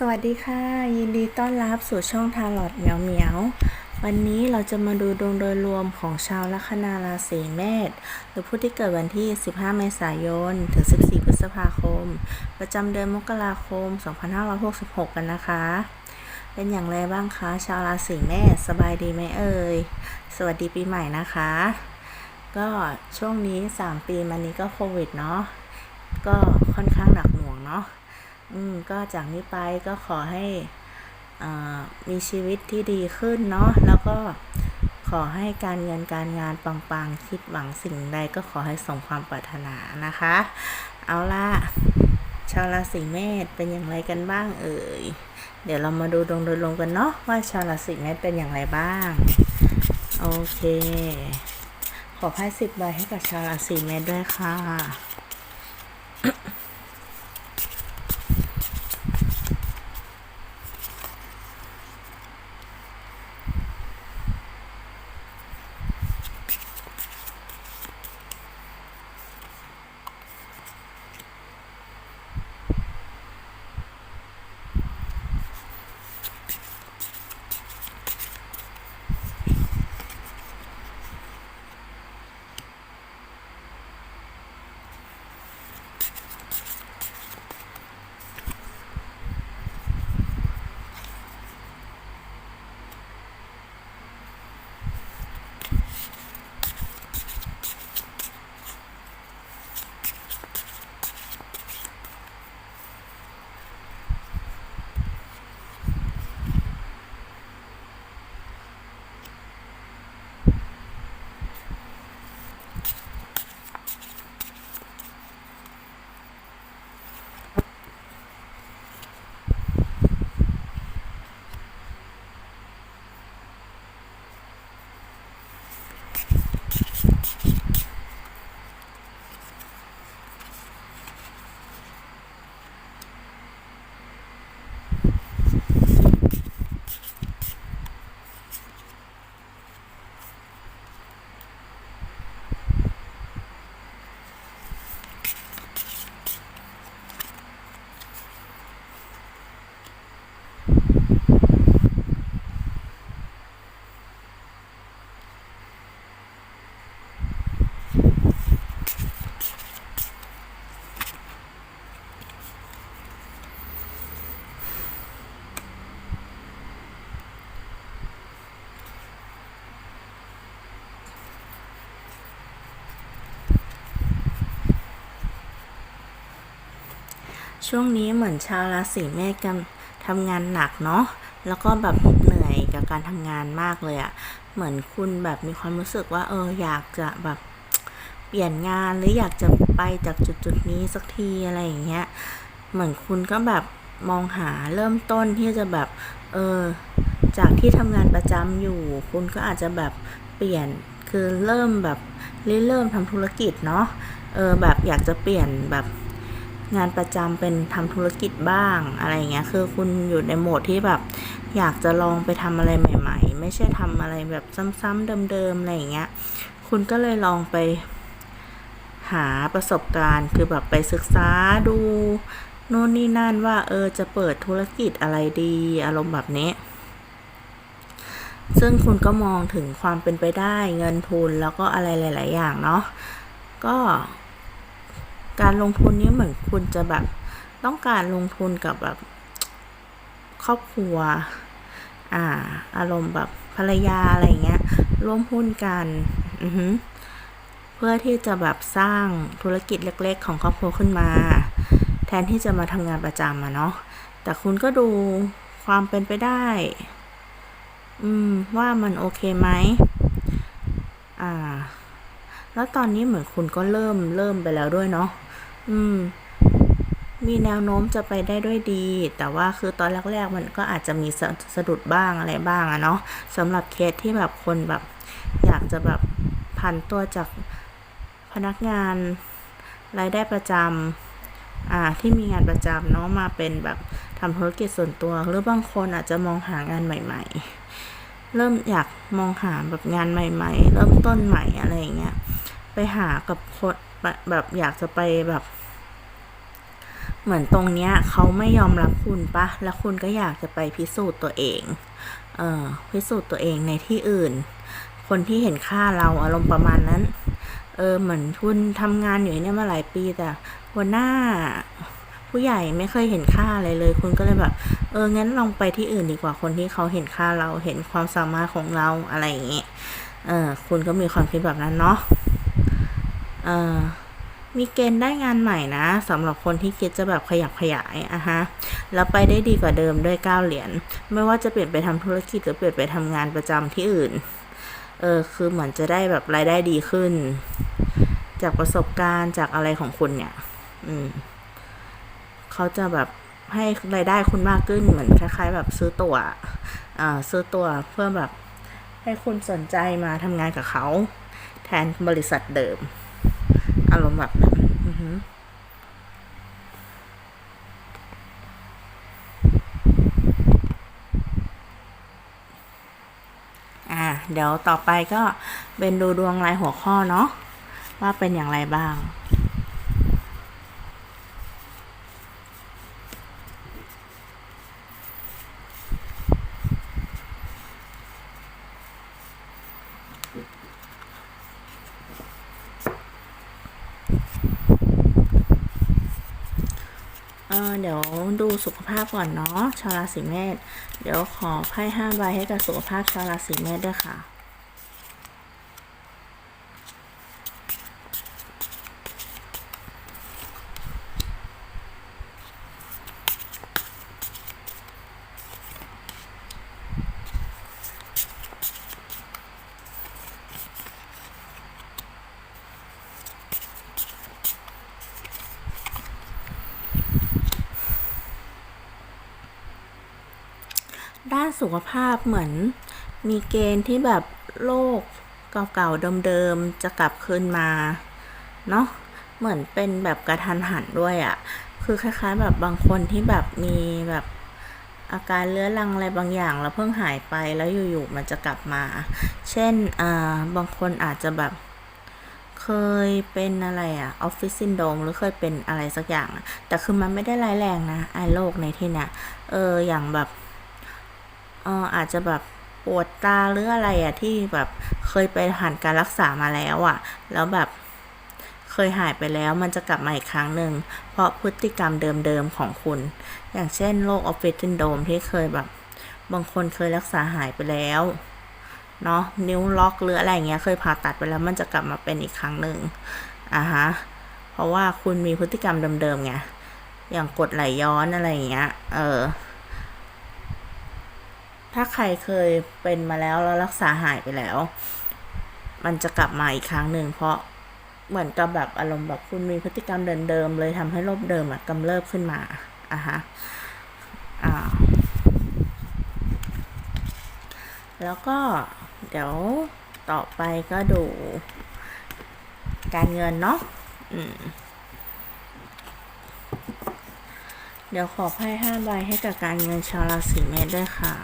สวัสดีค่ะ ยินดีต้อนรับสู่ช่องทาร์ลอตเหมียวเหมียว วันนี้เราจะมาดูดวงโดยรวมของชาวลัคนาราศีเมษหรือผู้ที่เกิดวันที่ 15 เมษายน ถึง 14 พฤษภาคม ประจำเดือนมกราคม 2566 กันนะคะ เป็นอย่างไรบ้างคะ ชาวราศีเมษสบายดีไหมเอ่ย สวัสดีปีใหม่นะคะ ก็ช่วงนี้ 3 ปีมานี้ก็โควิดเนาะก็ค่อนข้างหนักหน่วงเนาะ อืมก็จากนี้ไปก็ขอให้มีชีวิตที่ดีขึ้นเนาะแล้วก็ขอให้การเงินการงานปังๆ คิดหวังสิ่งใดก็ขอให้สมความปรารถนานะคะ เอาละชาวราศีเมษเป็นอย่างไรกันบ้างเอ่ย เดี๋ยวเรามาดูดวงโดยรวมกันเนาะว่าชาวราศีเมษเป็นอย่างไรบ้าง โอเค ขอไพ่สิบใบให้กับชาวราศีเมษด้วยค่ะ ช่วงนี้เหมือนชาวราศีเมษกันทำงานหนักเนาะแล้วก็แบบเหนื่อยกับการทำงานมากเลยอะ่ะเหมือนคุณแบบมีความรู้สึกว่า เอออยากจะแบบเปลี่ยนงานหรืออยากจะไปจากจุดจุดๆนี้สักทีอะไรอย่างเงี้ยเหมือนคุณก็แบบมองหาเริ่มต้นที่จะแบบเออจากที่ทำงานประจำอยู่ คุณก็อาจจะแบบเปลี่ยนคือเริ่มแบบเริ่มทำธุรกิจเนาะเออแบบอยากจะเปลี่ยนแบบ งานประจำเป็นทำธุรกิจบ้างอะไรเงี้ย คือคุณอยู่ในโหมดที่แบบ อยากจะลองไปทำอะไรใหม่ ๆ ไม่ใช่ทำอะไรแบบซ้ำๆเดิมๆอะไรอย่างเงี้ย คุณก็เลยลองไปหาประสบการณ์คือแบบไปศึกษาดูโน่นนี่นั่นว่าเออจะเปิดธุรกิจอะไรดีอารมณ์แบบนี้ ซึ่งคุณก็มองถึงความเป็นไปได้เงินทุนแล้วก็อะไรหลาย ๆ อย่างเนาะก็ การลงทุนนี้เหมือนคุณจะแบบต้องการลงทุนกับแบบครอบครัว อ่า อารมณ์แบบภรรยาอะไรเงี้ย ร่วมหุ้นกันอือฮึเพื่อที่จะแบบสร้างธุรกิจเล็ก ๆ ของครอบครัวขึ้นมา แทนที่จะมาทำงานประจำอะเนาะแต่คุณก็ดูความเป็นไปได้ อืม ว่ามันโอเคไหมอ่า แล้วตอนนี้เหมือนคุณก็เริ่มเริ่มไปแล้วด้วยเนาะ อืม มีแนวโน้มจะไปได้ด้วยดี แต่ว่าคือตอนแรกๆ มันก็อาจจะมีสะสะดุดบ้างอะไรบ้างอะเนาะสำหรับเคสที่แบบคนแบบ อยากจะแบบผันตัวจากพนักงานรายได้ประจำอ่าที่มีงานประจำเนาะมาเป็นแบบทำธุรกิจส่วนตัว หรือบางคนอาจจะมองหางานใหม่ ๆ เริ่มอยากมองหาแบบงานใหม่ ๆ เริ่มต้นใหม่อะไรอย่างเงี้ยไปหากับคนแบบอยากจะไปแบบ เหมือนตรงเนี้ยเขาไม่ยอมรับคุณปะ แล้วคุณก็อยากจะไปพิสูจน์ตัวเอง เออพิสูจน์ตัวเองในที่อื่น คนที่เห็นค่าเราอารมณ์ประมาณนั้น เออเหมือนคุณทำงานอยู่เนี่ยมาหลายปีแต่หัวหน้าผู้ใหญ่ไม่เคยเห็นค่าอะไรเลย คุณก็เลยแบบ เอองั้นลองไปที่อื่นดีกว่าคนที่เขาเห็นค่าเราเห็นความสามารถของเราอะไรอย่างเงี้ยเออคุณก็มีความคิดแบบนั้นเนาะเออ มีเกณฑ์ได้งานใหม่นะสำหรับคนที่คิดจะแบบขยับขยายอะฮะแล้วไปได้ดีกว่าเดิมด้วยเก้าเหรียญไม่ว่าจะเปลี่ยนไปทำธุรกิจหรือเปลี่ยนไปทำงานประจำที่อื่นเออคือเหมือนจะได้แบบรายได้ดีขึ้น จากประสบการณ์จากอะไรของคุณเนี่ย อืมเขาจะแบบให้รายได้คุณมากขึ้นเหมือนคล้ายๆ แบบซื้อตัว๋วอ่าซื้อตัวเพื่อแบบให้คุณสนใจมาทำงานกับเขา แทนบริษัทเดิม อารมณ์แบบนั้นอือฮึอ่า เดี๋ยวต่อไปก็เป็นดูดวงรายหัวข้อเนาะว่าเป็นอย่างไรบ้าง เดี๋ยวดูสุขภาพก่อนเนาะชาวราศีเมษเดี๋ยวขอไพ่ห้าใบให้กับสุขภาพชาวราศีเมษด้วยค่ะ ด้านสุขภาพเหมือน มีเกณฑ์ที่แบบโรคเก่าๆเดิมๆจะกลับคืนมาเนาะเหมือนเป็นแบบกระทันหันด้วยอะ่ะ คือคล้ายๆ แบบบางคนที่แบบมีแบบอาการเลื้อรังอะไรบางอย่าง แล้วเพิ่งหายไปแล้วอยู่ๆมันจะกลับมา เช่นอ่าบางคนอาจจะแบบเคยเป็นอะไรอะออฟฟิศซินโดมหรือเคยเป็นอะไรสักอย่าง แต่คือมันไม่ได้ร้ายแรงนะไอ้โรคในที่นี้เอออย่างแบบ อออาจจะแบบปวดตาหรืออะไรอะที่แบบเคยไปผ่านการรักษามาแล้วอะแล้วแบบเคยหายไปแล้วมันจะกลับมาอีกครั้งหนึ่ง เพราะพฤติกรรมเดิมๆของคุณ อย่างเช่นโรคออฟฟิศซินโดมที่เคยแบบ บางคนเคยรักษาหายไปแล้วเนาะนิ้วล็อกหรืออะไรเงี้ยเคยผ่าตัดไปแล้วมันจะกลับมาเป็นอีกครั้งหนึ่งอะฮะเพราะว่าคุณมีพฤติกรรมเดิมๆไงอย่างกดไหลย้อนอะไรเงี้ย เออ ถ้าใครเคยเป็นมาแล้วแล้วรักษาหายไปแล้ว มันจะกลับมาอีกครั้งหนึ่งเพราะเหมือนกับแบบอารมณ์แบบคุณมีพฤติกรรมเดิมๆเลยทำให้โรคเดิมอะกำเริบขึ้นมาอะฮะอ่าแล้วก็เดี๋ยวต่อไปก็ดู การเงินเนาะอืมเดี๋ยวขอไพ่ห้าใบให้กับการเงินชาวราศีเมษด้วยค่ะ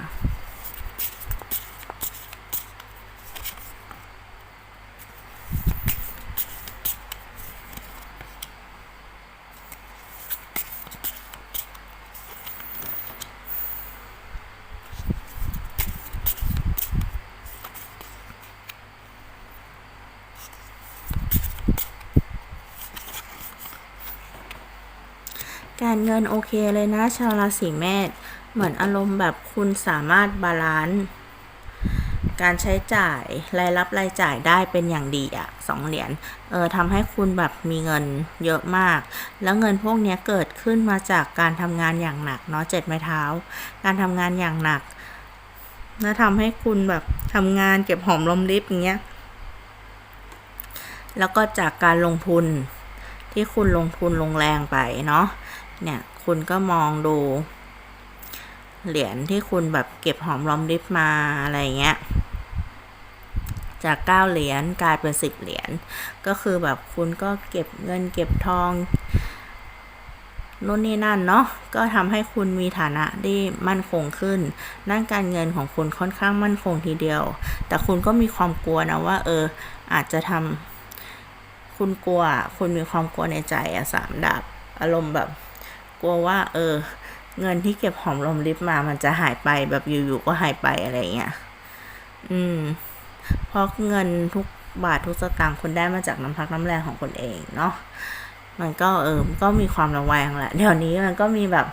การเงินโอเคเลยนะ ชาวราศีเมษเหมือนอารมณ์แบบคุณสามารถบาลานซ์การใช้จ่ายรายรับรายจ่ายได้เป็นอย่างดีอะสองเหรียญเออทำให้คุณแบบมีเงินเยอะมาก แล้วเงินพวกนี้เกิดขึ้นมาจากการทำงานอย่างหนักเนาะเจ็ดไม้เท้า การทำงานอย่างหนักแล้วทำให้คุณแบบทำงานเก็บหอมรอมริบอย่างเงี้ยแล้วก็จากการลงทุนที่คุณลงทุนลงแรงไปเนาะ เนี่ย คุณก็มองดู เหรียญที่คุณแบบเก็บหอมรอมริบมาอะไรเงี้ย จากเก้าเหรียญกลายเป็นสิบเหรียญ ก็คือแบบคุณก็เก็บเงินเก็บทองนู่นนี่นั่นเนาะก็ทำให้คุณมีฐานะที่มั่นคงขึ้นด้านการเงินของคุณค่อนข้างมั่นคงทีเดียว แต่คุณก็มีความกลัวนะว่า เออ อาจจะทำคุณกลัว คุณมีความกลัวในใจอะสามดาบอารมณ์แบบ กลัวว่า เออ เงินที่เก็บหอมรอมริบมามันจะหายไปแบบอยู่ๆก็หายไปอะไรเงี้ยอืม เพราะเงินทุกบาททุกสตางค์คุณได้มาจากน้ำพักน้ำแรงของคุณเองเนาะมันก็เออก็มีความระแวงแหละเดี๋ยวนี้มันก็มีแบบ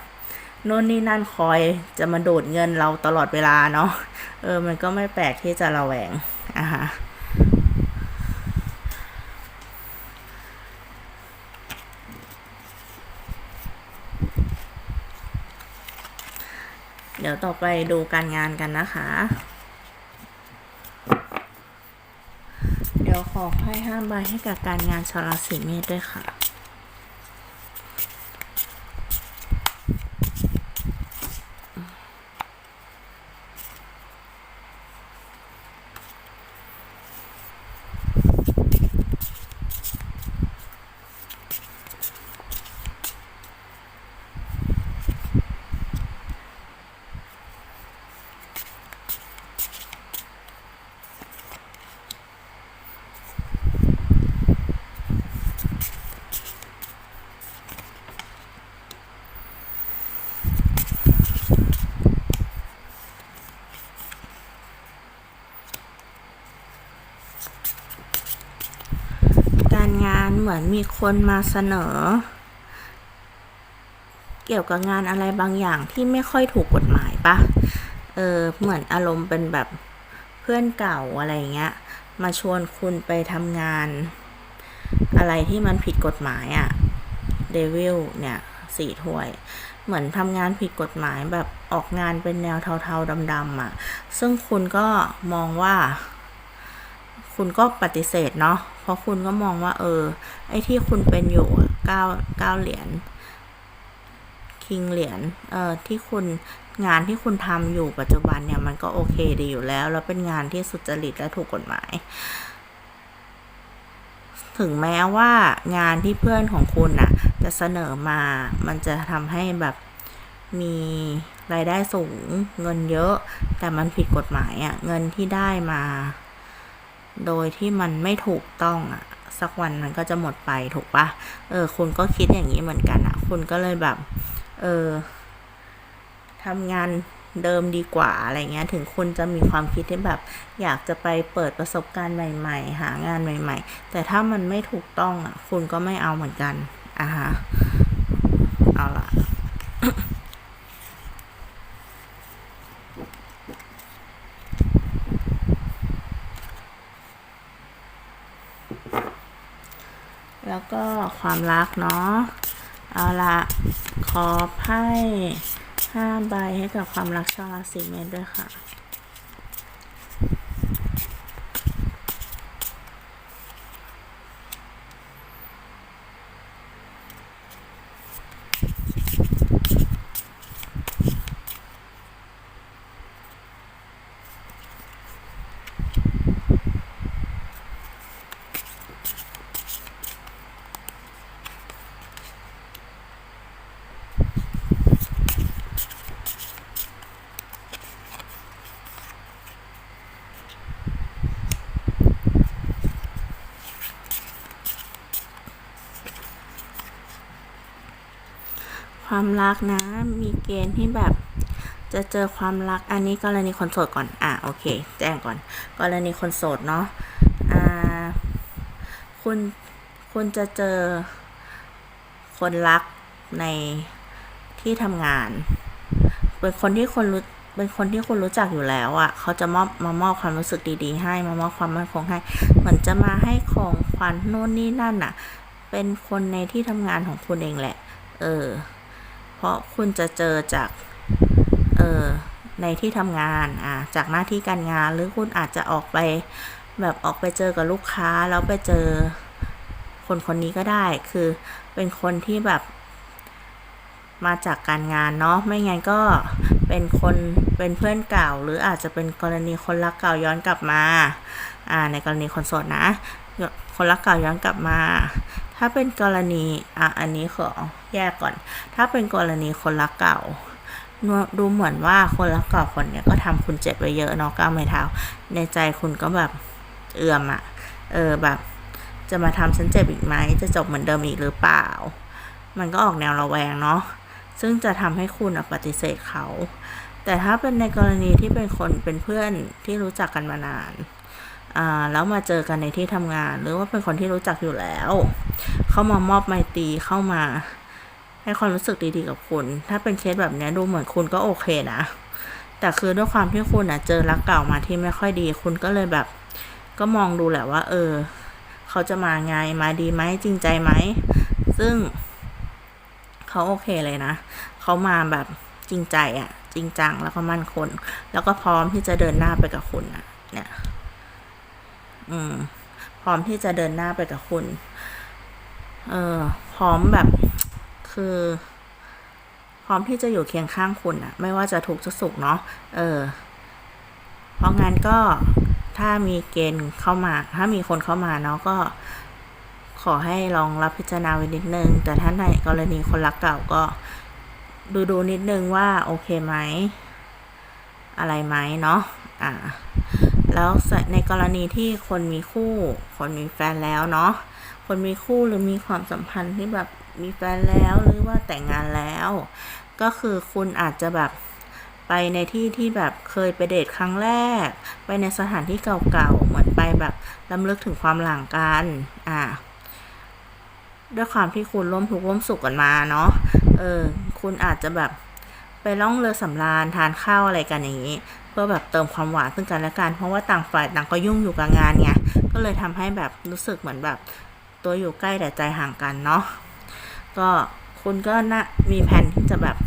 โน่นนี่นั่นคอยจะมาดูดเงินเราตลอดเวลาเนาะเออ มันก็ไม่แปลกที่จะระแวงอะฮะ ดี๋ยวต่อไปดูการงานกันนะคะ เดี๋ยวขอให้ห้ามใบให้กับการงานชาวราศีเมษด้วยค่ะ มือนมีคนมาเสนอ เกี่ยวกับงานอะไรบางอย่างที่ไม่ค่อยถูกกฎหมายปะเออเหมือนอารมณ์เป็นแบบเพื่อนเก่าอะไรเงี้ย มาชวนคุณไปทำงาน อะไรที่มันผิดกฎหมายอะ่ะเดวิลเนี่ยสี่ถ้วย เหมือนทำงานผิดกฎหมายแบบออกงานเป็นแนวเทาๆดำๆอะ ซึ่งคุณก็มองว่า คุณก็ปฏิเสธเนาะเพราะคุณก็มองว่า เออ ไอ้ที่คุณเป็นอยู่เก้าเก้าเหรียญคิงเหรียญเอ่อที่คุณงานที่คุณทำอยู่ปัจจุบันเนี่ยมันก็โอเคดีอยู่แล้ว แล้วเป็นงานที่สุจริตและถูกกฎหมาย ถึงแม้ว่างานที่เพื่อนของคุณน่ะจะเสนอมา มันจะทำให้แบบมีรายได้สูงเงินเยอะ แต่มันผิดกฎหมายอะ่ะเงินที่ได้มา โดยที่มันไม่ถูกต้องอะสักวันมันก็จะหมดไปถูกปะเออ คุณก็คิดอย่างนี้เหมือนกันอะ่ะคุณก็เลยแบบ เออทำงานเดิมดีกว่าอะไรเงี้ย ถึงคุณจะมีความคิดที่แบบ อยากจะไปเปิดประสบการณ์ใหม่ ๆ หางานใหม่ ๆ แต่ถ้ามันไม่ถูกต้องอะ คุณก็ไม่เอาเหมือนกันอะฮะ เอาละ แล้วก็ความรักเนาะ เอาละขอไพ่ห้าใบให้กับความรักชาวราศีเมษด้วยค่ะ ความรักนะ มีเกณฑ์ที่แบบจะเจอความรักอันนี้กรณีคนโสดก่อน อะโอเค แจ้งก่อน กรณีคนโสดเนาะอ่าคุณคุณจะเจอคนรักในที่ทำงาน เป็นคนที่คนรู้เป็นคนที่คุณรู้จักอยู่แล้วอะ่ะ เขาจะมอบมามอบความรู้สึกดีๆ ให้มามอบความมั่นคงให้เหมือนจะมาให้ของขวัญโน่นนี่นั่นอะ เป็นคนในที่ทำงานของคุณเองแหละ เออ เพราะคุณจะเจอจากเออในที่ทำงานอ่าจากหน้าที่การงานหรือคุณอาจจะออกไปแบบออกไปเจอกับลูกค้าแล้วไปเจอคนคนนี้ก็ได้ คือเป็นคนที่แบบมาจากการงานเนาะไม่งั้นก็ เป็นคนเป็นเพื่อนเก่า หรืออาจจะเป็นกรณีคนรักเก่าย้อนกลับมา อ่า ในกรณีคนโสดนะ คนรักเก่าย้อนกลับมา ถ้าเป็นกรณี อะ อันนี้ขอแยกก่อน ถ้าเป็นกรณีคนรักเก่า ดูเหมือนว่าคนรักเก่าคนเนี้ยก็ทำคุณเจ็บไปเยอะเนาะก้าวไม้เท้า ในใจคุณก็แบบเอื่อมอะเออแบบ จะมาทำฉันเจ็บอีกไหม จะจบเหมือนเดิมอีกหรือเปล่า มันก็ออกแนวระแวงเนาะ ซึ่งจะทำให้คุณปฏิเสธเขา แต่ถ้าเป็นในกรณีที่เป็นคนเป็นเพื่อนที่รู้จักกันมานานอ่าแล้วมาเจอกันในที่ทำงาน หรือว่าเป็นคนที่รู้จักอยู่แล้ว เข้ามามอบไมตรีเข้ามา ให้ความรู้สึกดีๆกับคุณ ถ้าเป็นเคสแบบนี้ดูเหมือนคุณก็โอเคนะ แต่คือด้วยความที่คุณอะเจอรักเก่ามาที่ไม่ค่อยดี คุณก็เลยแบบ ก็มองดูแหละว่า เออ เขาจะมาไงมาดีไหมจริงใจไหม ซึ่ง เขาโอเคเลยนะ เขามาแบบจริงใจอะ่ะ จริงจังแล้วก็มั่นคงแล้วก็พร้อมที่จะเดินหน้าไปกับคุณอะ เนี่ย อืม พร้อมที่จะเดินหน้าไปกับคุณ เออพร้อมแบบคือ พร้อมที่จะอยู่เคียงข้างคุณอะ ไม่ว่าจะทุกข์จะสุขเนาะเออ เพราะงั้นก็ถ้ามีเกณฑ์เข้ามา ถ้ามีคนเข้ามาเนาะก็ ขอให้ลองรับพิจารณาไว้นิดนึง แต่ถ้าในกรณีคนรักเก่าก็ดูดูนิดนึงว่าโอเคไหม อะไรไหมเนาะอ่าแล้วในกรณีที่คนมีคู่ คนมีแฟนแล้วเนาะคนมีคู่หรือมีความสัมพันธ์ที่แบบมีแฟนแล้วหรือว่าแต่งงานแล้ว ก็คือคุณอาจจะแบบไปในที่ที่แบบเคยไปเดทครั้งแรก ไปในสถานที่เก่าๆ เหมือนไปแบบลำลึกถึงความหลังกัน อ่า ด้วยความที่คุณร่วมทุกข์ร่วมสุขกันมาเนาะ เออ คุณอาจจะแบบไปล่องเรือสำราญทานข้าวอะไรกันอย่างนี้ เพื่อแบบเติมความหวานซึ่งกันและกัน เพราะว่าต่างฝ่ายต่างก็ยุ่งอยู่กับงานไง ก็เลยทำให้แบบรู้สึกเหมือนแบบ ตัวอยู่ใกล้แต่ใจห่างกันเนาะ ก็คุณก็น่ามีแผนที่จะแบบ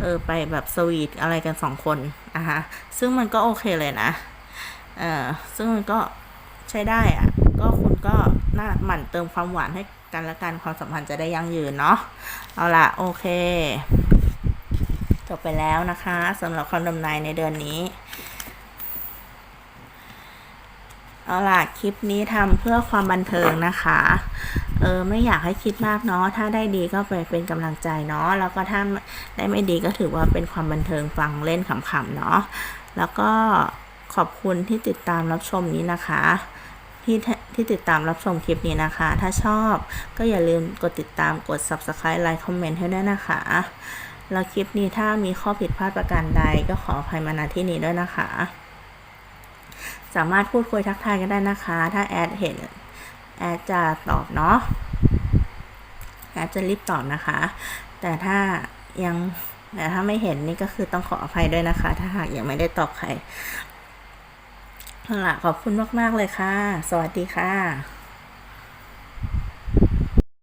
เออไปแบบสวีทอะไรกันสองคนอะฮะ ซึ่งมันก็โอเคเลยนะ เออซึ่งมันก็ใช้ได้อะก็คุณก็น่าหมั่นเติมความหวานให้ กันและกันความสัมพันธ์จะได้ยั่งยืนเนาะเอาละโอเคจบไปแล้วนะคะสำหรับคำดำนายในเดือนนี้ เอาล่ะ คลิปนี้ทำเพื่อความบันเทิงนะคะ เออไม่อยากให้คิดมากเนาะถ้าได้ดีก็ไปเป็นกำลังใจเนาะแล้วก็ถ้าได้ไม่ดีก็ถือว่าเป็นความบันเทิงฟังเล่นขำๆเนาะแล้วก็ขอบคุณที่ติดตามรับชมนี้นะคะ ที่ที่ติดตามรับชมคลิปนี้นะคะ ถ้าชอบก็อย่าลืมกดติดตามกด subscribe ไลค์คอมเมนต์ให้ด้วยนะคะ แล้วคลิปนี้ถ้ามีข้อผิดพลาดประการใดก็ขออภัยมาณที่นี้ด้วยนะคะ สามารถพูดคุยทักทายกันได้นะคะ ถ้าแอดเห็นแอดจะตอบเนาะแอดจะรีบตอบนะคะ แต่ถ้ายังแต่ถ้าไม่เห็นนี่ก็คือต้องขออภัยด้วยนะคะ ถ้าหากยังไม่ได้ตอบใคร ค่ะขอบคุณมาก ๆ เลยค่ะ สวัสดีค่ะ